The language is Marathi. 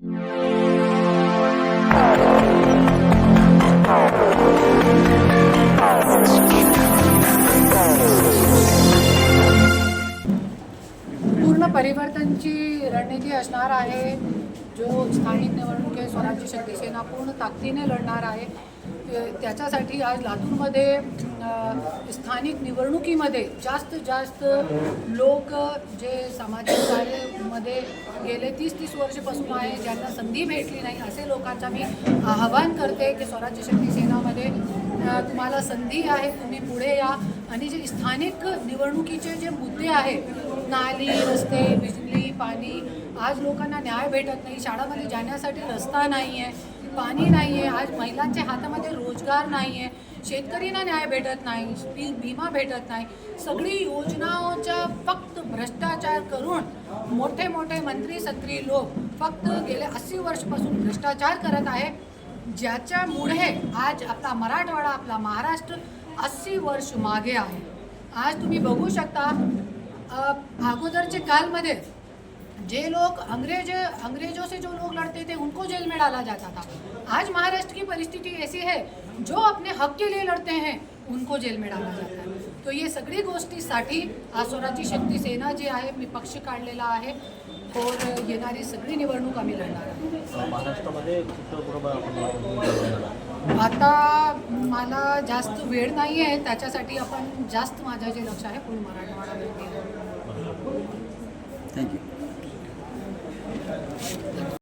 पूर्ण परिवर्तनची रणनीती असणार आहे. जो स्थानिक निवडणुकी स्वराज्य शक्ती सेना पूर्ण ताकदीने लढणार आहे त्याच्यासाठी आज लातूरमध्ये स्थानिक निवडणुकीमध्ये जास्त जास्त लोक जे सामाजिक कार्यामध्ये गेले तीस तीस वर्षपासून आहे ज्यांना संधी भेटली नाही असे लोकांचा मी आवाहन करते की स्वराज्य शक्ती सेनामध्ये तुम्हाला संधी आहे तुम्ही पुढे या. आणि जे स्थानिक निवडणुकीचे जे मुद्दे आहेत नाली रस्ते बिजली पाणी आज लोकांना न्याय भेटत नाही शाळामध्ये जाण्यासाठी रस्ता नाही आहे पाणी नाही आहे आज महिलांच्या हातामध्ये रोजगार नाही आहे शेतकरींना न्याय भेटत नाही पीक विमा भेटत नाही. सगळी योजनांच्या फक्त भ्रष्टाचार करून मोठे मोठे मंत्री सत्री लोक फक्त गेले अस्सी वर्षपासून भ्रष्टाचार करत आहे. ज्याच्यामुळे आज आपला मराठवाडा आपला महाराष्ट्र अस्सी वर्ष मागे आहे. आज तुम्ही बघू शकता अगोदरचे कालमध्ये जे लोग अंग्रेज अंग्रेजों से जो लोग लड़ते थे उनको जेल में डाला जाता था. आज महाराष्ट्र की परिस्थिति ऐसी है जो अपने हक के लिए लड़ते हैं उनको जेल में डाला जाता है। तो ये सगळी गोष्टीसाठी स्वराज्य शक्ती सेना जी आहे मी पक्ष काढलेला आहे और येणारी सगळी निवडणूक आम्ही लढणार आहे महाराष्ट्रामध्ये कुठं बरोबर आपण आता मला जास्त वेळ नाही आहे त्याच्यासाठी आपण जास्त माझं जे लक्ष आहे पूर्ण मराठवाडा थँक्यू